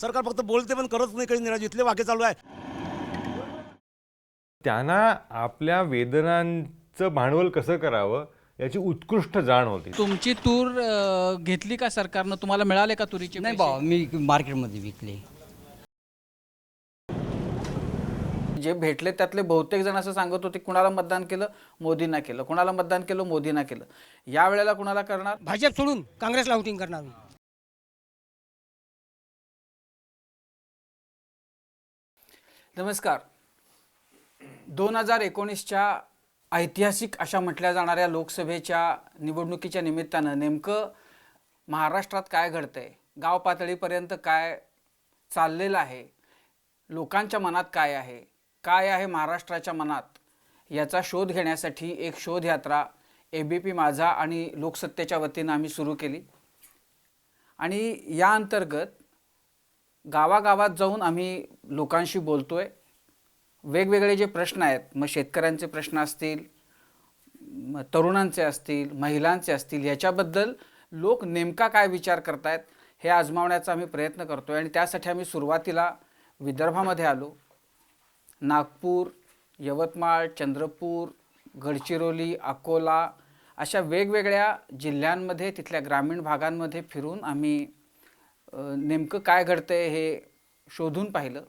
सरकार फक्त बोलते पण करत नाही काही निराज इथले वाक्य चालू आहे. त्यांना आपल्या वेदनांचं भांडवल कसं करावं याची उत्कृष्ट जाण होती. तुमची तूर घेतली का सरकारनं? तुम्हाला मिळाले का तुरीचे नाही? भाऊ मी मार्केटमध्ये विकले. जे भेटले त्यातले बहुतेक जण असं सांगत होते कुणाला मतदान केलं मोदींना केलं. कुणाला मतदान केलं मोदींना केलं. या वेळेला कुणाला करणार? भाजप सोडून काँग्रेसला वोटिंग करणार नमस्कार. दोन हजार एकोणीसच्या ऐतिहासिक अशा म्हटल्या जाणाऱ्या लोकसभेच्या निवडणुकीच्या निमित्तानं नेमकं महाराष्ट्रात काय घडतंय? गाव पातळीपर्यंत काय चाललेलं आहे? लोकांच्या मनात काय आहे? काय आहे महाराष्ट्राच्या मनात? याचा शोध घेण्यासाठी एक शोधयात्रा ए बी पी माझा आणि लोकसत्तेच्या वतीनं आम्ही सुरू केली. आणि या अंतर्गत गावागावात जाऊन आम्ही लोकांशी बोलतोय. वेगवेगळे जे प्रश्न आहेत मग शेतकऱ्यांचे प्रश्न असतील तरुणांचे असतील महिलांचे असतील याच्याबद्दल लोक नेमका काय विचार करतायत हे आजमावण्याचा आम्ही प्रयत्न करतोय आणि त्यासाठी आम्ही सुरुवातीला विदर्भामध्ये आलो. नागपूर यवतमाळ चंद्रपूर गडचिरोली अकोला अशा वेगवेगळ्या जिल्ह्यांमध्ये तिथल्या ग्रामीण भागांमध्ये फिरून आम्ही नेमकं काय घडतंय हे शोधून पाहिलं.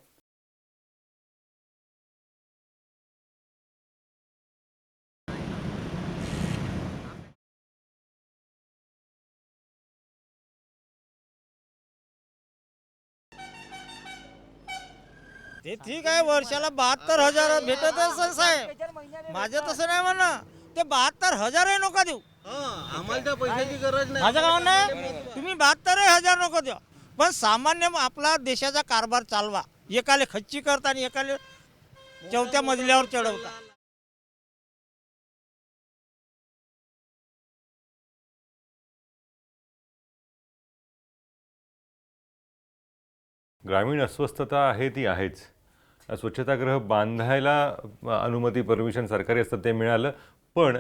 ते ठीक आहे वर्षाला बहात्तर हजार भेटत असेल साहेब. माझं तसं नाही म्हणा ते बहात्तर हजारही नका देऊ. आम्हाला त्या पैशाची गरज नाही. माझं नाही तुम्ही बहात्तरही हजार नको देऊ. पण सामान्य आपला देशाचा कारभार चालवा. एकाले खच्ची करता आणि एकाले चौथ्या मजल्यावर चढवता. ग्रामीण अस्वस्थता आहे ती आहेच. स्वच्छतागृह बांधायला अनुमती परमिशन सरकारी असतं ते मिळालं. पण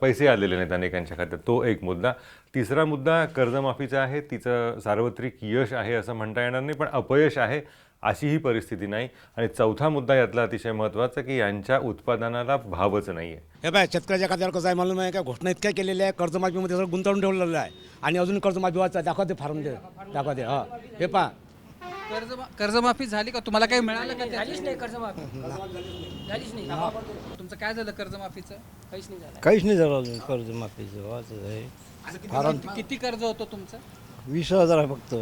पैसे आलेले नाहीत अनेकांच्या खात्यात. तो एक मुद्दा. तिसरा मुद्दा कर्जमाफीचा आहे. तिचं सार्वत्रिक यश आहे असं म्हणता येणार नाही पण अपयश आहे अशी ही परिस्थिती नाही. आणि चौथा मुद्दा यातला अतिशय महत्त्वाचा की यांच्या उत्पादनाला भावच नाही आहे हे बाय शेतकऱ्याच्या खात्यावर कसं आहे मालूम नाही का? घोषणा इतक्या केलेल्या आहे कर्जमाफीमध्ये सगळं गुंतवून ठेवलेलं आहे. आणि अजून कर्जमाफी वाचा दाखवते ते दे दाखवते हा. हे पहा. कर्ज कर्जमाफी झाली का? तुम्हाला काही मिळालं का त्याची? नाही कर्जमाफी. झालीच नाही. तुमचं काय झालं कर्जमाफीचं? काहीच नाही झालं. काहीच नाही झालं अजून कर्जमाफीचं. वाचत आहे. किती- किती कर्ज होतं तुमचं? वीस हजार आहे फक्त.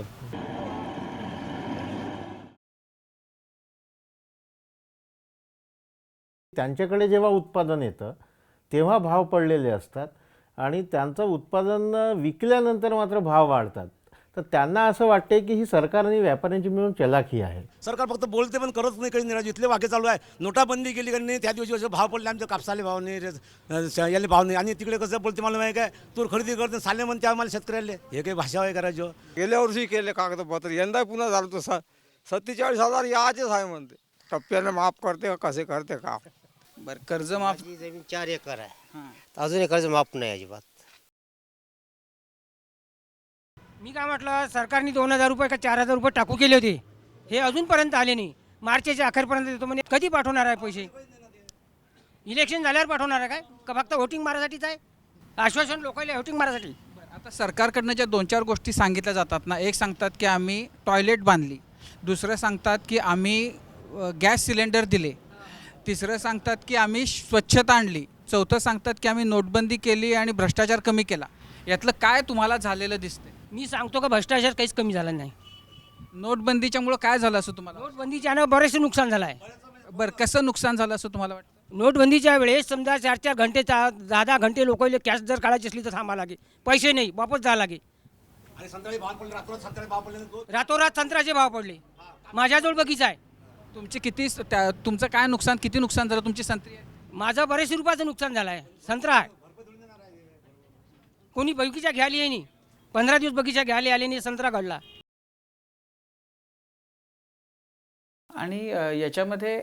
त्यांच्याकडे जेव्हा उत्पादन येतं तेव्हा भाव पडलेले असतात आणि त्यांचं उत्पादन विकल्यानंतर मात्र भाव वाढतात. तर त्यांना असं वाटते की ही सरकार आणि व्यापाऱ्यांची मिळून चलाखी आहे. सरकार फक्त बोलते पण करत नाही काही निराज इथले वाक्य चालू आहे. नोटाबंदी केली का नाही त्या दिवशी असे भाव पडले. आमच्या कापसाले भाव नाही रे- याले भाव नाही. आणि तिकडे कसं बोलते मला माहिती काय तूर खरेदी करते साले म्हणते आम्हाला शेतकऱ्याला. हे काही भाषा आहे करायचं गेल्या वर्षी केले कागदपत्र. यंदा पुन्हा झालं तर स- सत्तेचाळीस हजार याचेच आहे म्हणते. टप्प्याने माफ करते का कसे करते का? बरं कर्जमाफ माझी जमीन चार एकर आहे. अजून कर्ज माफ नाही अजिबात. मी काय म्हटलं सरकारने दोन हजार रुपये का चार हजार रुपये टाकू केले होते? हे अजूनपर्यंत आले नाही. मार्चच्या अखेरपर्यंत देतो म्हणजे कधी पाठवणार आहे पैसे? इलेक्शन झाल्यावर पाठवणार आहे काय? का फक्त व्होटिंग मारासाठीच आहे? आश्वासन लोकांना व्होटिंग मारासाठी आता सरकारकडनं ज्या दोन चार गोष्टी सांगितल्या जातात ना एक सांगतात की आम्ही टॉयलेट बांधली दुसरं सांगतात की आम्ही गॅस सिलेंडर दिले तिसरं सांगतात की आम्ही स्वच्छता आणली चौथं सांगतात की आम्ही नोटबंदी केली आणि भ्रष्टाचार कमी केला. यातलं काय तुम्हाला झालेलं दिसतंय? मी सांगतो का भ्रष्टाचार काहीच कमी झाला नाही. नोटबंदीच्यामुळं काय झालं असं तुम्हाला? नोटबंदीच्यानं बरेचसे नुकसान झालं आहे. बरं कसं नुकसान झालं असं तुम्हाला वाटतं? नोटबंदीच्या वेळेस समजा चार चार घंटे चा- दहा दहा घंटे लोकांना कॅश जर काढायची असली तर थांबा लागे पैसे नाही वापस जावं लागे आणि संत्र्याचे भाव पडले रात्र संत्र्याचे भाव पडले तो? रातोरात संत्र्याचे भाव पडले. माझ्याजवळ बगीचा आहे. तुमची किती स- त्या- तुमचं काय नुकसान किती नुकसान झालं? तुमची संत्री आहे? माझं बरेचशे रुपयाचं नुकसान झालं आहे. संत्रा आहे. कोणी बगीचा घ्यायला ये नाही पंधरा दिवस बगीचा घ्यायला आले नाही संत्रा घडला आणि याच्यामध्ये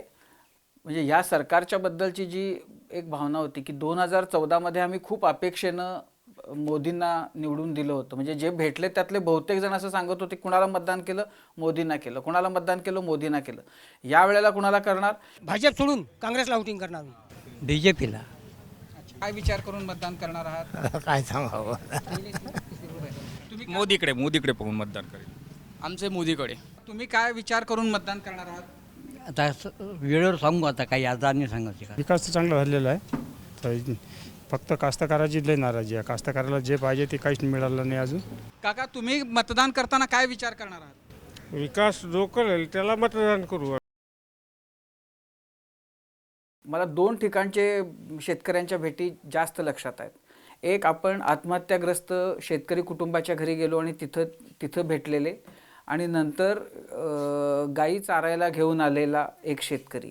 म्हणजे या सरकारच्या बद्दलची जी एक भावना होती की दोन हजार चौदामध्ये आम्ही खूप अपेक्षेनं मोदींना निवडून दिलं होतं. म्हणजे जे भेटले त्यातले बहुतेक जण असं सांगत होते कुणाला मतदान केलं मोदींना केलं. कुणाला मतदान केलं मोदींना केलं. यावेळेला कुणाला करणार? भाजप सोडून काँग्रेसला वोटिंग करणार बी जे पीला काय विचार करून मतदान करणार आहात? काय सांगावं? मोदीकडे? मोदीकडे पाहून मतदान करेल. आमचे मोदीकडे. तुम्ही काय विचार करून मतदान करणार आहात? आता स- वेळेवर सांगू आता काही आजारने सांगायचे का? विकास तर चांगला झालेला आहे. तर फक्त कास्तकाराची लय नाराजी आहे. कास्तकाराला जे पाहिजे ते काहीच मिळालं नाही अजून. काका तुम्ही मतदान करताना काय विचार करणार आहात? विकास जो करेल त्याला मतदान करू मला दोन ठिकाणचे शेतकऱ्यांच्या भेटी जास्त लक्षात आहेत. एक आपण आत्महत्याग्रस्त शेतकरी कुटुंबाच्या घरी गेलो आणि तिथं तिथं भेटलेले आणि नंतर गाई चारायला घेऊन आलेला एक शेतकरी.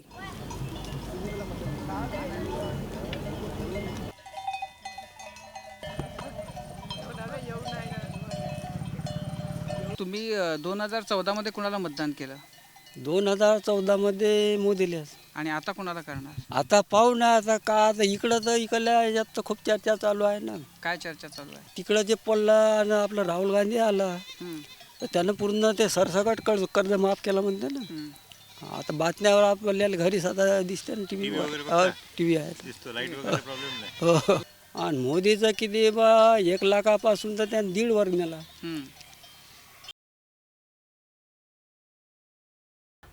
तुम्ही दोन हजार चौदामध्ये कुणाला मतदान केलं? दोन हजार चौदामध्ये मोदीलेच. आणि आता कुणाला करणार? आता पाहू ना आता का आता इकडं तर इकडल्या याच्यात तर खूप चर्चा चालू आहे ना. काय चर्चा चालू आहे? तिकडं जे पडला आणि आपलं राहुल गांधी आला हम्म, तर त्यानं पूर्ण ते सरसकट कर्ज कर्ज माफ केलं म्हणते ना. हम्म. आता बातम्यावर आपल्याला घरी सदा दिसते ना टी व्हीवर टी व्ही आहे. हो आणि मोदीचं किती बा एक लाखापासून तर त्यानं दीड वर नेला. हम्म.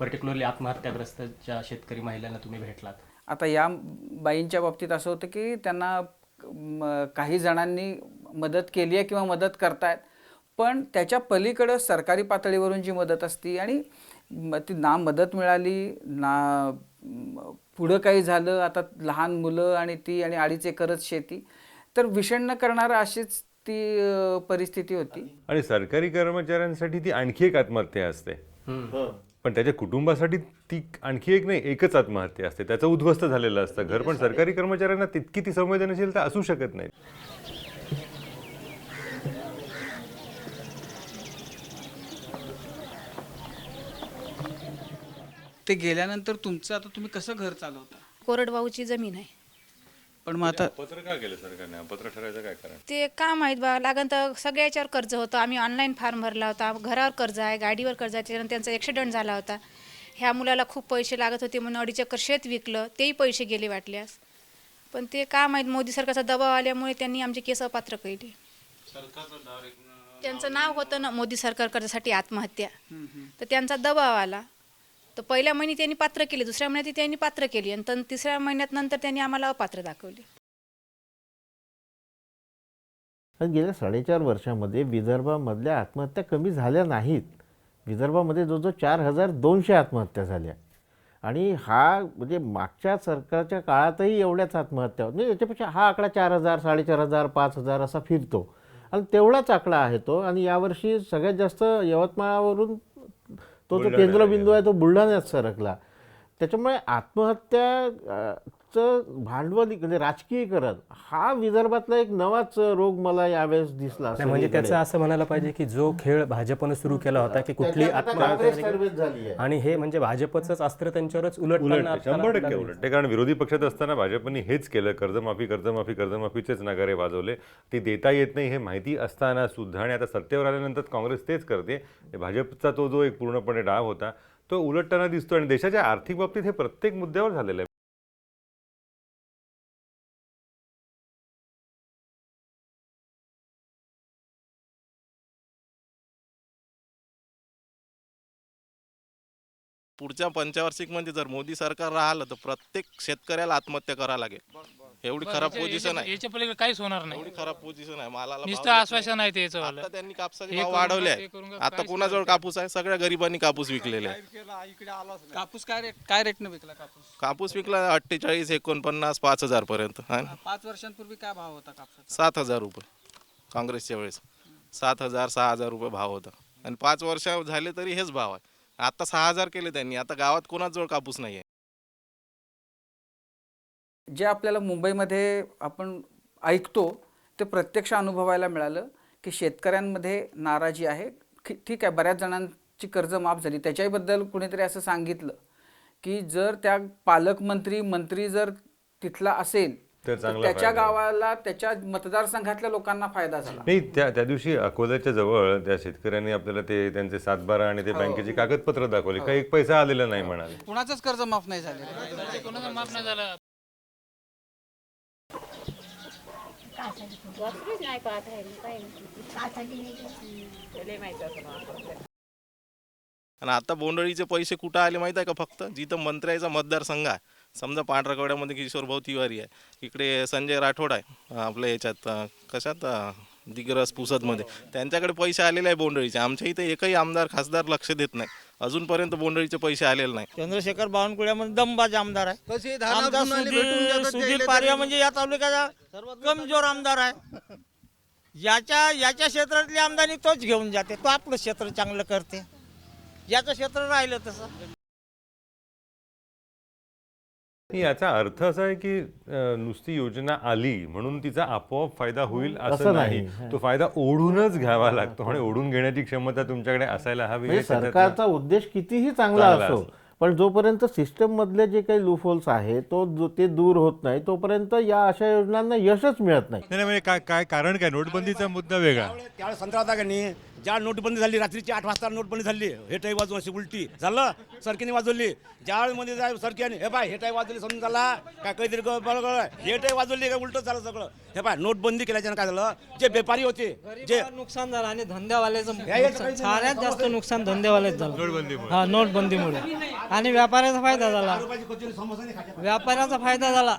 पर्टिक्युलरली आत्महत्याग्रस्त ज्या शेतकरी महिलांना तुम्ही भेटलात. आता या बाईंच्या बाबतीत असं होतं की त्यांना काही जणांनी मदत केली आहे किंवा मदत करतायत पण त्याच्या पलीकडं सरकारी पातळीवरून जी मदत असती आणि ती ना मदत मिळाली ना पुढं काही झालं आता लहान मुलं आणि ती आणि अडीच एकरच शेती तर विषण्ण करणारं अशीच ती परिस्थिती होती. आणि सरकारी कर्मचाऱ्यांसाठी ती आणखी एक आत्महत्या असते. पण त्याच्या कुटुंबासाठी ती आणखी एक नाही एकच आत्महत्या असते. त्याचं उद्ध्वस्त झालेलं असतं. घर पण सरकारी कर्मचाऱ्यांना तितकी ती संवेदनशीलता असू शकत नाही. ते गेल्यानंतर तुमचं आता तुम्ही कसं घर चालवता? कोरडवाहूची जमीन आहे. पण मग आता पत्र का केलं सरकारने? पत्र ठरायचं काय कारण? ते का माहीत बा लागन तर सगळ्याच्यावर कर्ज होतं. आम्ही ऑनलाईन फॉर्म भरला होता. घरावर कर्ज आहे गाडीवर कर्ज आहे त्याच्यानंतर त्यांचा ॲक्सिडेंट झाला होता. ह्या मुलाला खूप पैसे लागत होते म्हणून अडीच एकर शेत विकलं. तेही पैसे गेले वाटल्यास. पण ते का माहीत मोदी सरकारचा दबाव आल्यामुळे त्यांनी आमचे केस अपात्र केले. त्यांचं नाव होतं ना मोदी सरकार कर्जासाठी आत्महत्या तर त्यांचा दबाव आला. तर पहिल्या महिन्यात त्यांनी पात्र केले दुसऱ्या महिन्यात त्यांनी पात्र केली आणि तन- तिसऱ्या महिन्यात नंतर त्यांनी आम्हाला अपात्र दाखवले. गेल्या साडेचार वर्षामध्ये विदर्भामधल्या आत्महत्या कमी झाल्या नाहीत. विदर्भामध्ये जवळजवळ चार हजार दोनशे आत्महत्या झाल्या. आणि हा म्हणजे मागच्या सरकारच्या काळातही एवढ्याच आत्महत्या होत. म्हणजे याच्यापेक्षा हा आकडा चार हजार साडेचार हजार पाच हजार असा फिरतो. आणि तेवढाच आकडा आहे तो. आणि यावर्षी सगळ्यात जास्त यवतमाळावरून तो जो केंद्रबिंदू आहे तो बुलढाण्यात सरकला. त्याच्यामुळे आत्महत्या अ, चं भांडवली म्हणजे राजकीयकरण हा विदर्भातला एक नवाच रोग मला यावेळेस दिसला म्हणजे. त्याचं असं म्हणायला पाहिजे की जो खेळ भाजपनं सुरू केला होता की कुठली आणि हे म्हणजे भाजपचंच अस्त्र त्यांच्यावरच उलट शंभर टक्के उलट ते कारण विरोधी पक्षात असताना भाजपने हेच केलं कर्जमाफी कर्जमाफी कर्जमाफीचेच नगारे वाजवले. ते देता येत नाही हे माहिती असताना सुद्धा आणि आता सत्तेवर आल्यानंतर काँग्रेस तेच करते. भाजपचा तो जो एक पूर्णपणे डाव होता तो उलटताना दिसतो आणि देशाच्या आर्थिक बाबतीत हे प्रत्येक मुद्द्यावर झालेलं आहे. पुढच्या पंचवार्षिकमध्ये जर मोदी सरकार राहिलं तर प्रत्येक शेतकऱ्याला आत्महत्या करावं लागेल. एवढी खराब पोझिशन आहे. याच्या पलीकडे काहीच होणार नाही. एवढी खराब पोझिशन आहे. मालाला नुसतं भाव देत आश्वासन आहे ते नाही. आता त्यांनी कापसाचे हे भाव करून वाढवले ते आहे आता काहीच कोणाजवळ कापूस आहे? सगळ्या गरिबांनी कापूस विकलेले आहे कापूस काय रेट काय रेटनं विकला कापूस? कापूस विकला अठ्ठेचाळीस एकोणपन्नास पाच हजार पर्यंत. ना? पाच वर्षांपूर्वी काय भाव होता कापसाचा? सात हजार रुपये. काँग्रेसच्या वेळेस. सात हजार सहा हजार रुपये भाव होता. आणि पाच वर्ष झाले तरी हेच भाव आहे. आता सहा हजार केले त्यांनी. आता गावात कोणाजवळ कापूस नाही आहे जे आपल्याला मुंबईमध्ये आपण ऐकतो ते प्रत्यक्ष अनुभवायला मिळालं की शेतकऱ्यांमध्ये नाराजी आहे. की ठीक आहे बऱ्याच जणांची कर्ज माफ झाली. त्याच्याबद्दल कुणीतरी असं सांगितलं की जर त्या पालकमंत्री मंत्री जर तिथला असेल तर तर चांगला त्याच्या फायदा. गावाला त्याच्या मतदारसंघातल्या लोकांना फायदा झाला. नाही त्या त्या दिवशी अकोल्याच्या जवळ त्या शेतकऱ्यांनी आपल्याला ते त्यांचे सातबारा आणि ते बँकेची कागदपत्र दाखवली. काही एक पैसा आलेला नाही म्हणाले. कुणाचंच कर्ज माफ नाही झाले. कोणाचं माफ नाही झालं? आणि आता बोंडळीचे पैसे कुठं आले माहीत आहे का फक्त? जिथं मंत्र्याचा मतदारसंघ आहे. समजा पांढरकवड्यामध्ये किशोर भाऊ तिवारी आहे. इकडे संजय राठोड आहे आपल्या याच्यात कशात दिग्रस पुसदमध्ये. त्यांच्याकडे पैसे आलेले आहे बोंडळीचे. आमच्या इथे एकही आमदार खासदार लक्ष देत नाही. अजूनपर्यंत बोंडळीचे पैसे आलेले नाही. चंद्रशेखर बावनकुळ्यामध्ये दमबाज आमदार आहे. आमचा सुधीर सुधीर पारिया म्हणजे या तालुक्याचा कमजोर आमदार आहे. याच्या याच्या क्षेत्रातली आमदानी तोच घेऊन जाते. तो आपलं क्षेत्र चांगलं करते. याचं क्षेत्र राहिलं तसं. याचा अर्थ असा आहे की नुसती योजना आली म्हणून तिचा आपोआप फायदा होईल असं नाही. तो फायदा ओढूनच घ्यावा लागतो आणि ओढून घेण्याची क्षमता तुमच्याकडे असायला हवी म्हणजे हे सरकारचा उद्देश कितीही चांगला असो. पण जोपर्यंत सिस्टम मधले जे काही लूफहोल्स आहे तो ते दूर होत नाही तोपर्यंत या अशा योजनांना यशच मिळत नाही. म्हणजे काय काय कारण काय? नोटबंदीचा मुद्दा वेगळा. त्यावेळेस संत्रा होता का नाही? ज्या नोटबंदी झाली रात्रीची आठ वाजता नोटबंदी झाली हे टाई वाजून अशी उलटी. झालं? सरकीने वाजवली. ज्या मध्ये जाय सरकीने हे पाय हे टाई वाजवली समजून झाला काय काहीतरी बरं. हे टाई वाजवली काय उलट झालं सगळं? हे पाय नोटबंदी केल्याच्यानं काय झालं? जे व्यापारी होते जे नुकसान झालं आणि धंद्यावाल्याचं. साऱ्यात जास्त नुकसान धंद्यावाल्याच झालं. नोटबंदीमुळे हा नोटबंदीमुळे आणि व्यापाऱ्याचा फायदा झाला. व्यापाऱ्याचा फायदा झाला.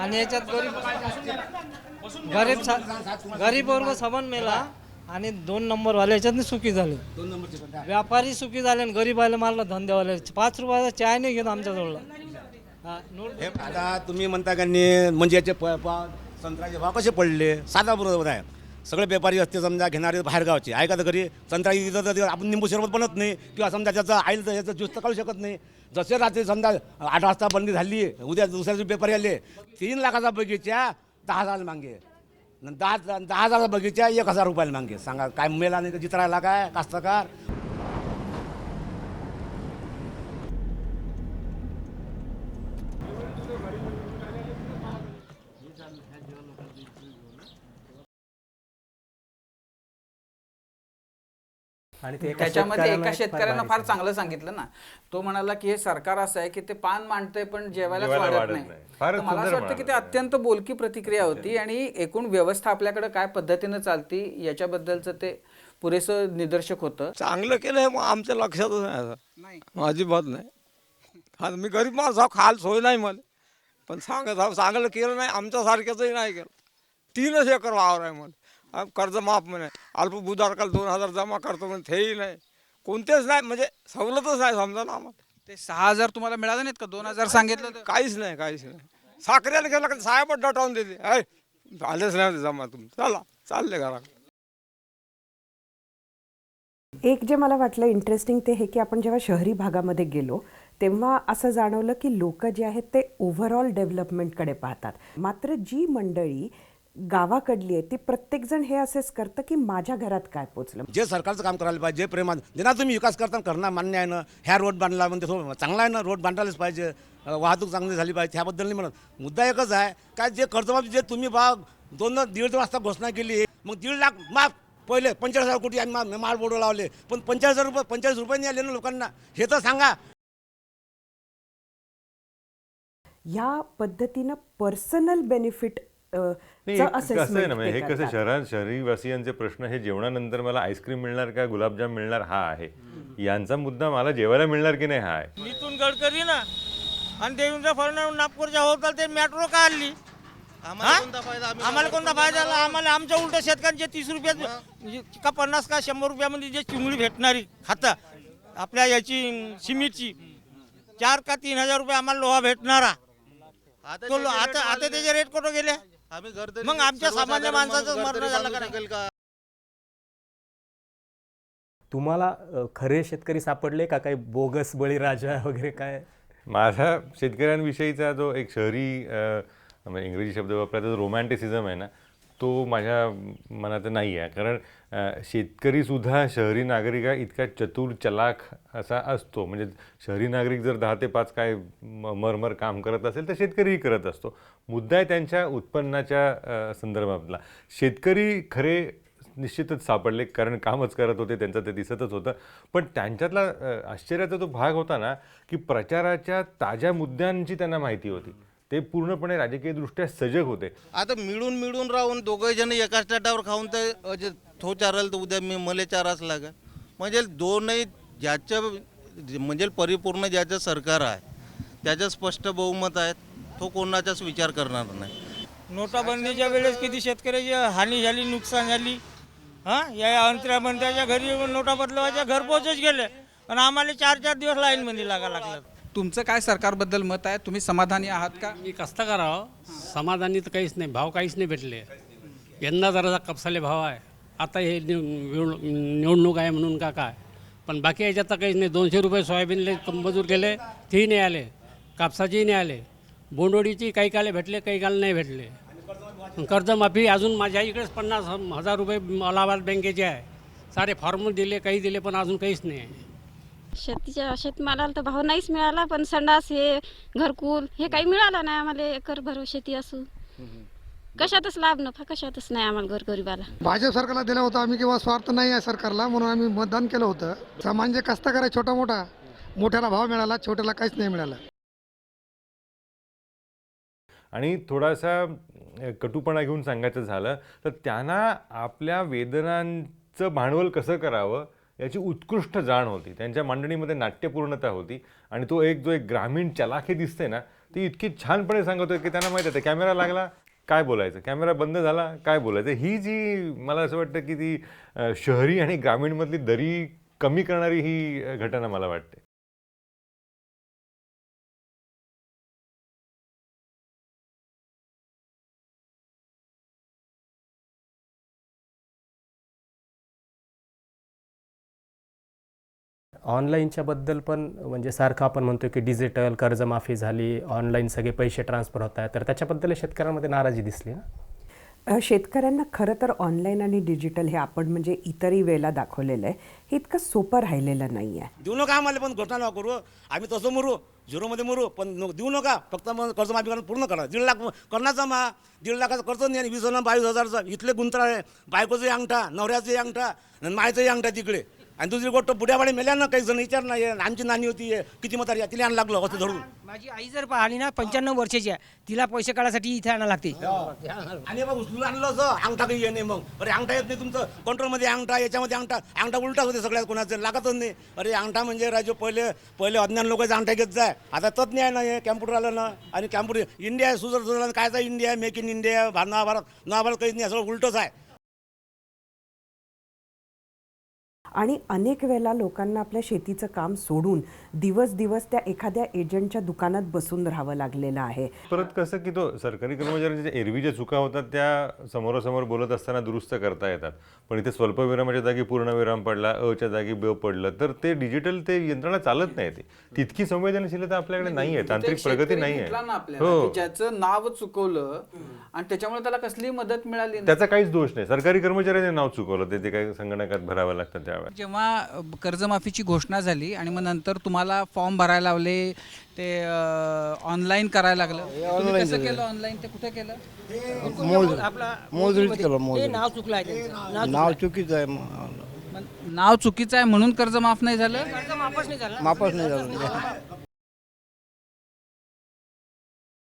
आणि याच्यात गरीब गरीब गरीब वर्ग सबन मेला आणि दोन नंबर वाले याच्यात सुखी झाले. दोन नंबरची. व्यापारी सुखी झाले आणि गरीबाला मारला धंद्यावाले पाच रुपयाचा चाय नाही घेत आमच्या जवळ. हा नोट हे आता तुम्ही म्हणता का नाही म्हणजे याचे प- प- संत्र्याचे भाव कसे पडले? साधा बरोबर आहे. सगळे व्यापारी असते समजा घेणारे बाहेरगावचे आहे का तर घरी संत्रा इथं तर आपण निंबू सरबत बनत नाही किंवा समजा त्याचं आईल तर याचं ज्यूस तर काढू शकत नाही. जसे रात्री समजा आठ वाजता बंदी झाली उद्या दुसऱ्या दिवशी व्यापारी आले तीन लाखाचा बगीचा दहा हजार मागे. दहा दहा हजाराचा बगीचा एक हजार रुपयाला मागे सांगा काय मेला नाही का जित्रायला काय? कास्तकार? आणि त्याच्यामध्ये एका शेतकऱ्यानं फार सांगितलं. चांगलं सांगितलं ना. तो म्हणाला की हे सरकार असं आहे की ते पान मांडतंय पण जेवायलाच जेवायला वाढत नाही. तर मला असं सुंदर वाटतं की ते. अत्यंत बोलकी प्रतिक्रिया होती आणि एकूण व्यवस्था आपल्याकडे काय पद्धतीनं चालती याच्याबद्दलचं ते पुरेसं निदर्शक होतं. चांगलं केलं हे मग आमच्या लक्षातच नाही आता. अजिबात नाही. हा मी गरीब माणूस हा खाल सोय नाही मला. पण सांगत हा चांगलं केलं नाही आमच्यासारख्याचंही नाही केलं. तीनच एकर वावर आहे मला. कर्ज माफ म्हणे. अल्पभूधारकाला दोन हजार जमा करतो म्हणे तेही नाही. कोणतेच नाही म्हणजे सवलतच नाही समजा ना आम्हाला. ते सहा हजार तुम्हाला मिळाले नाहीत का? दोन हजार सांगितलं होतं. काहीच नाही काहीच नाही. साखरेला गेला का साहेब डटावून देते. अय आलेच नाही जमा तुम्ही चला चालले घरात. एक जे मला वाटलं इंटरेस्टिंग ते हे की आपण जेव्हा शहरी भागामध्ये गेलो तेव्हा असं जाणवलं की लोक जे आहेत ते ओव्हरऑल डेव्हलपमेंटकडे पाहतात. मात्र जी मंडळी गावाकडली आहे ती प्रत्येकजण हे असेच करतं की माझ्या घरात काय पोचलं? जे सरकारचं काम करायला पाहिजे प्रेमात ज्यांना तुम्ही विकास करताना करणं मान्य आहे ना ह्या रोड बांधला म्हणजे चांगला आहे ना रोड बांधायलाच पाहिजे वाहतूक चांगली झाली पाहिजे ह्याबद्दल नाही म्हणत. मुद्दा एकच आहे काय जे कर्जमाफी जे तुम्ही बा दोन दीड वाजता घोषणा केली मग दीड लाख माफ पहिले पंचेचाळीस हजार कोटी आम्ही मा- माल बोर्ड लावले पण पंचेचाळीस हजार रुपये पंचेचाळीस रुपये नाही आले ना लोकांना हे तर सांगा. या पद्धतीनं पर्सनल बेनिफिट नाही, एक कसं आहे ना म्हणजे हे कसं शहरात शहरीवासियांचे प्रश्न हे जेवणानंतर मला आईस्क्रीम मिळणार का गुलाबजाम मिळणार? हा आहे. यांचा मुद्दा मला जेवायला मिळणार की नाही हा आहे. नितीन गडकरी ना आणि देवेंद्र फडणवीस नागपूरच्या होतात ते मेट्रो का आणली? आम्हाला कोणता फायदा? झाला आम्हाला आमच्या उलट शेतकऱ्यांचे तीस रुपयात म्हणजे का पन्नास का शंभर रुपयामध्ये जे चिंगडी भेटणारी खाता आपल्या याची सिमेंटची चार का तीन हजार रुपये आम्हाला लोहा भेटणारा. आता आता त्याचे रेट कुठं गेले? मग आमच्या सामान्य माणसाचं मरण झालं का नाही? तुम्हाला अ, खरे शेतकरी सापडले का? काही बोगस बळीराजा वगैरे काय? माझा शेतकऱ्यांविषयीचा जो एक शहरी अ, म्हणजे इंग्रजी शब्द वापरायचा जो रोमॅन्टिसिझम आहे ना तो माझ्या मनात नाही आहे. कारण शेतकरीसुद्धा शहरी नागरिका इतका चतुर चलाख असा असतो. म्हणजे शहरी नागरिक जर दहा ते पाच काय मरमर काम करत असेल तर शेतकरीही करत असतो. मुद्दा आहे त्यांच्या उत्पन्नाच्या संदर्भातला. शेतकरी खरे निश्चितच सापडले कारण कामच करत होते त्यांचं ते दिसतच होतं. पण त्यांच्यातला आश्चर्याचा तो भाग होता ना की प्रचाराच्या ताज्या मुद्द्यांची त्यांना माहिती होती. ते पूर्णपणे राजकीयदृष्ट्या सजग होते. आता मिळून मिळून राहून दोघे जण एकाच ताटावर खाऊन तर अजे तो चाराल तर उद्या मी मले चाराच लागा म्हणजे दोनही ज्याचं म्हणजे परिपूर्ण ज्याचं सरकार आहे त्याचं स्पष्ट बहुमत आहे तो कोणाचाच विचार करणार नाही. नोटाबंदीच्या वेळेस किती शेतकऱ्याची हानी झाली नुकसान झाली? हां? या अंतराबंदीच्या घरी नोटा बदलवायच्या घर पोचच गेले. आणि आम्हाला चार चार दिवस लाईनमध्ये लागा लागलं. तुमचं काय सरकारबद्दल मत आहे? तुम्ही समाधानी आहात का? मी कष्टकार करावं? समाधानी तर काहीच नाही भाव काहीच नाही भेटले. यंदा जरा कापसाले भाव आहे. आता हे निव- निवडणूक आहे म्हणून का काय? पण बाकी याच्यात तर काहीच नाही. दोनशे रुपये सोयाबीनले मजूर केले तेही नाही आले. कापसाचेही नाही आले. बोंडोडीची काही काले भेटले काही काल नाही भेटले. कर्जमाफी अजून माझ्या इकडेच पन्नास हजार रुपये अलाहाबाद बँकेचे आहे. सारे फॉर्म दिले काही दिले पण अजून काहीच नाही. आहे शेतीच्या शेतमालाला तर भाव नाहीच मिळाला पण संडास हे घरकुल हे काही मिळालं नाही आम्हाला एकर भर शेती असून कशातच लाभ नफा कशातच नाही आम्हाला गोरगरिबाला भाजप सरकारला दिला होता आम्ही किंवा स्वार्थ नाही आहे सरकारला म्हणून आम्ही मतदान केलं होतं. सामान्य कष्टकर आहे छोटा मोठा. मोठ्याला भाव मिळाला छोट्याला काहीच नाही मिळालं. आणि थोडासा कटुपणा घेऊन सांगायचं झालं तर त्यांना आपल्या वेदनांचं भांडवल कसं करावं? याची उत्कृष्ट जाण होती. त्यांच्या मांडणीमध्ये नाट्यपूर्णता होती आणि तो एक जो एक ग्रामीण चलाखी दिसते ना ती इतकी छानपणे सांगत होते की त्यांना माहीत आहे कॅमेरा लागला काय बोलायचं? कॅमेरा बंद झाला काय बोलायचं? ही जी मला असं वाटतं की ती शहरी आणि ग्रामीणमधली दरी कमी करणारी ही घटना मला वाटते. ऑनलाईनच्या बद्दल पण म्हणजे सारखं आपण म्हणतो की डिजिटल कर्जमाफी झाली ऑनलाईन सगळे पैसे ट्रान्सफर होत आहेत. तर त्याच्याबद्दल शेतकऱ्यांमध्ये नाराजी दिसली ना? शेतकऱ्यांना खरं तर ऑनलाईन आणि डिजिटल हे आपण म्हणजे इतरही वेळेला दाखवलेलं आहे. हे इतकं सोपं राहिलेलं नाही आहे. देऊ नका आम्हाला पण घोटाळा नका करू. आम्ही तसं मरू झिरोमध्ये मरू पण देऊ नका. फक्त मग कर्जमाफी करणं पूर्ण करा. दीड लाख करण्याचा मा. दीड लाखाचं कर्ज नाही आणि वीस हजार बावीस हजारचा. इथले गुंतराळे बायकोचाही अंगठा नवऱ्याचाही अंगठा आणि मायचाही अंगठा तिकडे. आणि दुसरी गोष्ट बुड्यावाडे मेल्या ना काही जण विचार नाही. आमची नाणी होती हे, किती म्हातारी आहे, तिला आण लागलं असं धरून. माझी आई जर पाहिली ना पंच्याण्णव वर्षाची आहे तिला पैसे काढायसाठी इथे आणायला लागते. आणि मग उचलून आणलं असं अंगठा काही येणे मग. अरे अंगठा येत नाही तुमचं. कंट्रोलमध्ये अंगठा याच्यामध्ये अंगठा. अंगठा उलटा होते सगळ्यात कोणाचं लागतच नाही. अरे अंगठा म्हणजे राजू पहिले पहिले अज्ञान लोकांचा अंगठा घेत जाय आता तज्ञ आहे ना हे कॅम्प्युटर आलं ना आणि कॅम्प्युटर इंडिया सुधर सुधार कायचा इंडिया मेक इन इंडिया भा- नवभारत नवभारत काहीच नाही सगळं उलटच आहे. आणि अनेक वेळेला लोकांना आपल्या शेतीचं काम सोडून दिवस दिवस त्या एखाद्या एजंटच्या दुकानात बसून राहावं लागलेलं आहे. परत कसं की तो सरकारी कर्मचाऱ्यांच्या एरवी ज्या चुका होतात त्या समोरासमोर बोलत असताना दुरुस्त करता येतात. पण इथे स्वल्पविरामाच्या जागी पूर्णविराम पडला अच्या जागी ब पडलं तर ते डिजिटल ते यंत्रणा चालत नाही ते. तितकी संवेदनशीलता आपल्याकडे नाही आहे तांत्रिक प्रगती नाही आहे हो. की ज्याचं नाव चुकवलं आणि त्याच्यामुळे त्याला कसली मदत मिळाली. त्याचा काहीच दोष नाही. सरकारी कर्मचाऱ्यांनी नाव चुकवलं ते ते काही संगणकात भरावं लागतं त्यावेळेस जेव्हा कर्जमाफीची घोषणा झाली आणि मग नंतर तुम्हाला फॉर्म भरायला लावले ते ऑनलाईन करायला लागलं तुम्ही online कसं झालं. केलं ऑनलाईन? ते कुठे केलं? नाव चुकलं आहे. नाव चुकीचं आहे नाव चुकीचं आहे म्हणून कर्ज माफ नाही झालं? कर्ज माफच नाही झालं. माफच नाही झालं.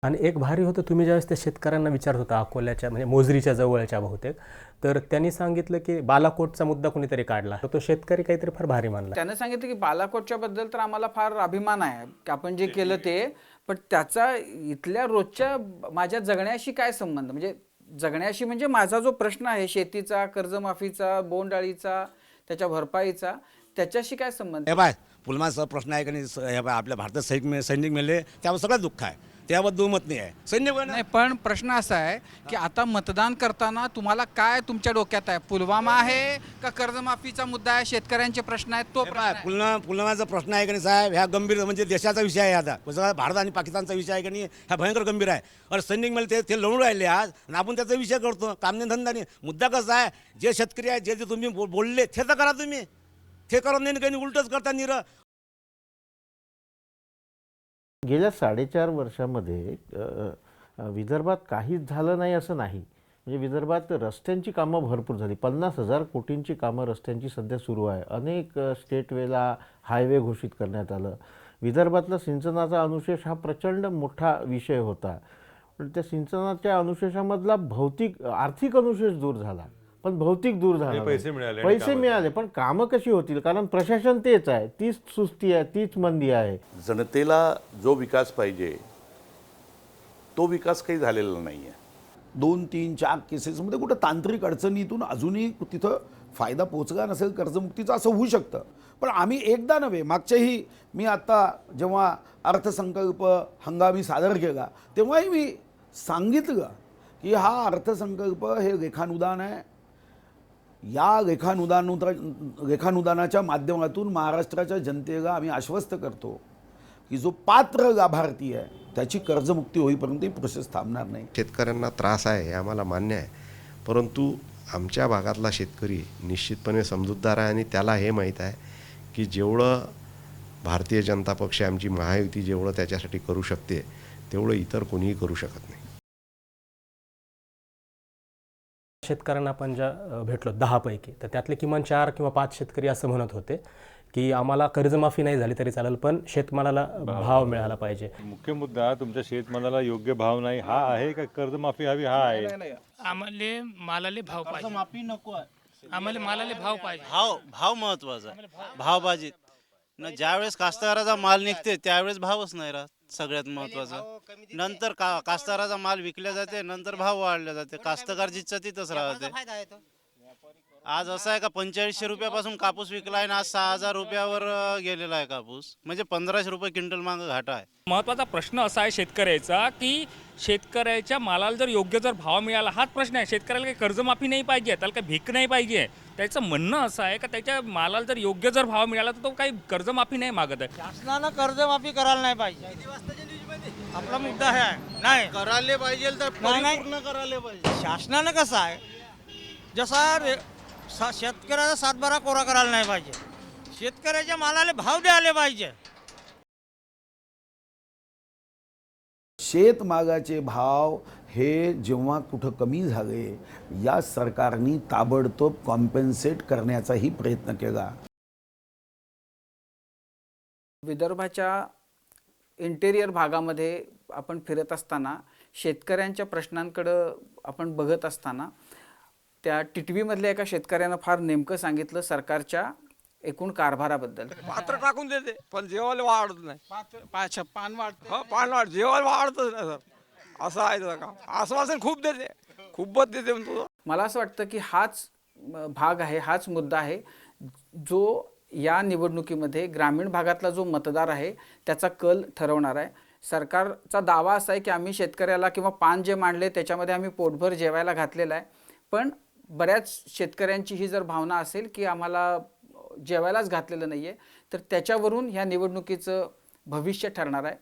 आणि एक भारी होतं तुम्ही ज्यावेळेस त्या शेतकऱ्यांना विचारत होता अकोल्याच्या म्हणजे मोजरीच्या जवळच्या बहुतेक तर त्यांनी सांगितलं की बालाकोटचा मुद्दा कोणीतरी काढला. तर तो शेतकरी काहीतरी फार भारी मानला. त्याने सांगितलं की बालाकोटच्या बद्दल तर आम्हाला फार अभिमान आहे. की आपण जे केलं ते पण त्याचा इथल्या रोजच्या माझ्या जगण्याशी काय संबंध? म्हणजे जगण्याशी म्हणजे माझा जो प्रश्न आहे शेतीचा कर्जमाफीचा बोंडाळीचा त्याच्या भरपाईचा त्याच्याशी काय संबंध? हे बाय पुलमाचा प्रश्न आहे का नाही? स- हे बाय आपल्या भारतात सैनिक मे- सैनिक मेले त्यावर सगळं दुःख आहे. त्याबद्दल दुमत नाही आहे. सैन्य नाही पण प्रश्न असा आहे की आता मतदान करताना तुम्हाला काय तुमच्या डोक्यात आहे? पुलवामा आहे का कर्जमाफीचा मुद्दा आहे? शेतकऱ्यांचे प्रश्न आहेत तो प्रश्न आहे? पुलना पुलवामाचा प्रश्न आहे की नाही साहेब? ह्या गंभीर म्हणजे देशाचा विषय आहे आता. जसा भारत आणि पाकिस्तानचा विषय आहे की नाही? हा भयंकर गंभीर आहे. और सैनिक मला ते ते लढून राहिले आज. आणि आपण त्याचा विषय करतो. कामने धंदा नाही मुद्दा कसा आहे? जे शेतकरी आहे जे जे तुम्ही बो- बोलले ते तर करा तुम्ही. ते करत नाही काही उलटच करता निर. गेल्या साडेचार वर्षामध्ये विदर्भात काहीच झालं नाही असं नाही. म्हणजे विदर्भात रस्त्यांची कामं भरपूर झाली. पन्नास हजार कोटींची कामं रस्त्यांची सध्या सुरू आहे. अनेक स्टेटवेला हायवे घोषित करण्यात आलं. विदर्भातला सिंचनाचा अनुशेष हा प्रचंड मोठा विषय होता. पण त्या सिंचनाच्या अनुशेषामधला भौतिक आर्थिक अनुशेष दूर झाला. पण भौतिक दूर झाला पैसे. मिळाले पैसे कामं मिळाले पण कामं कशी होतील? कारण प्रशासन तेच आहे तीच सुस्ती आहे तीच मंदी आहे. जनतेला जो विकास पाहिजे तो विकास काही झालेला नाही आहे दोन तीन चार केसेसमध्ये कुठं तांत्रिक अडचणीतून अजूनही तिथं फायदा पोचला नसेल कर्जमुक्तीचा असं होऊ शकतं. पण आम्ही एकदा नव्हे मागच्याही मी आत्ता जेव्हा अर्थसंकल्प हंगामी सादर केला तेव्हाही मी सांगितलं की हा अर्थसंकल्प हे रेखानुदान आहे या रेखानुदानुदा रेखानुदानाच्या माध्यमातून महाराष्ट्राच्या जनतेला आम्ही आश्वस्त करतो की जो पात्र लाभार्थी आहे त्याची कर्जमुक्ती होईपर्यंत ही प्रोसेस थांबणार नाही. शेतकऱ्यांना त्रास आहे हे आम्हाला मान्य आहे. परंतु आमच्या भागातला शेतकरी निश्चितपणे समजूतदार आहे आणि त्याला हे माहीत आहे की जेवढं भारतीय जनता पक्ष आमची महायुती जेवढं त्याच्यासाठी करू शकते तेवढं इतर कोणीही करू शकत नाही. शेतकऱ्यांना आपण ज्या भेटलो दहापैकी तर त्यातले किमान चार किंवा पाच शेतकरी असं म्हणत होते की आम्हाला कर्जमाफी नाही झाली तरी चालेल पण शेतमालाला भाव मिळाला पाहिजे. मुख्य मुद्दा तुमच्या शेतमालाला योग्य भाव नाही हा आहे का कर्जमाफी हवी? हा आहे. आम्हाला मालाले भाव पाहिजे. माफी नको आम्हाला मालाले भाव पाहिजे. भाव भाव महत्त्वाचा आहे. भाव बाजीत न ज्यावेळेस कास्तकाराचा माल निघते त्यावेळेस भावच नाही राहत. सगळ्यात महत्त्वाचा. नंतर का कास्तकाराचा माल विकल्या जाते नंतर भाव वाढल्या जाते. कास्तकार जिथचा तिथंच राहते. आज असं आहे का पंचेचाळीसशे रुपयापासून कापूस विकला आहे आणि आज सहा हजार रुपयावर अं, गेलेला आहे कापूस. म्हणजे पंधराशे रुपये क्विंटल मागं घाटा आहे. महत्त्वाचा प्रश्न असा आहे शेतकऱ्याचा की शेतकऱ्याच्या मालाला जर योग्य जर भाव मिळाला हाच प्रश्न आहे. शेतकऱ्याला काही कर्जमाफी नाही पाहिजे त्याला काही भीक नाही पाहिजे. त्याचं म्हणणं असं आहे का त्याच्या मालाला जर योग्य जर भाव मिळाला तर तो काही कर्जमाफी नाही मागत आहे. शासनानं कर्जमाफी करायला नाही पाहिजे. आपला मुद्दा हे आहे. नाही. करायला पाहिजे तर नाही, नाही. पूर्ण करायला पाहिजे. शासनानं कसं आहे जसा रे- सा- शेतकऱ्याचा सातबारा कोरा करायला नाही पाहिजे. शेतकऱ्याच्या मालाला भाव द्यायला पाहिजे. शेतमागाचे भाव हे जेव्हा कुठं कमी झाले या सरकारने ताबडतोब कॉम्पेन्सेट करण्याचाही प्रयत्न केला. विदर्भाच्या इंटेरियर भागामध्ये आपण फिरत असताना शेतकऱ्यांच्या प्रश्नांकडं आपण बघत असताना त्या टिटवीमधल्या एका शेतकऱ्यानं फार नेमकं सांगितलं सरकारच्या एकूण कारभाराबद्दल. पात्र टाकून देते पण जेवायला वाढत नाही. पाच पान वाढ हो पान वाढ जेवायला वाढतच नाही सर. असं आहे त्याचं काम. आश्वासन खूप देते. खूपच देते तुझं. मला असं वाटतं की हाच भाग आहे हाच मुद्दा आहे जो या निवडणुकीमध्ये ग्रामीण भागातला जो मतदार आहे त्याचा कल ठरवणार आहे. सरकारचा दावा असा आहे की आम्ही शेतकऱ्याला किंवा पान जे मांडले त्याच्यामध्ये आम्ही पोटभर जेवायला घातलेलं आहे. पण बऱ्याच शेतकऱ्यांची ही जर भावना असेल की आम्हाला जेवायलाच घातलेलं नाही आहे तर त्याच्यावरून ह्या निवडणुकीचं भविष्य ठरणार आहे.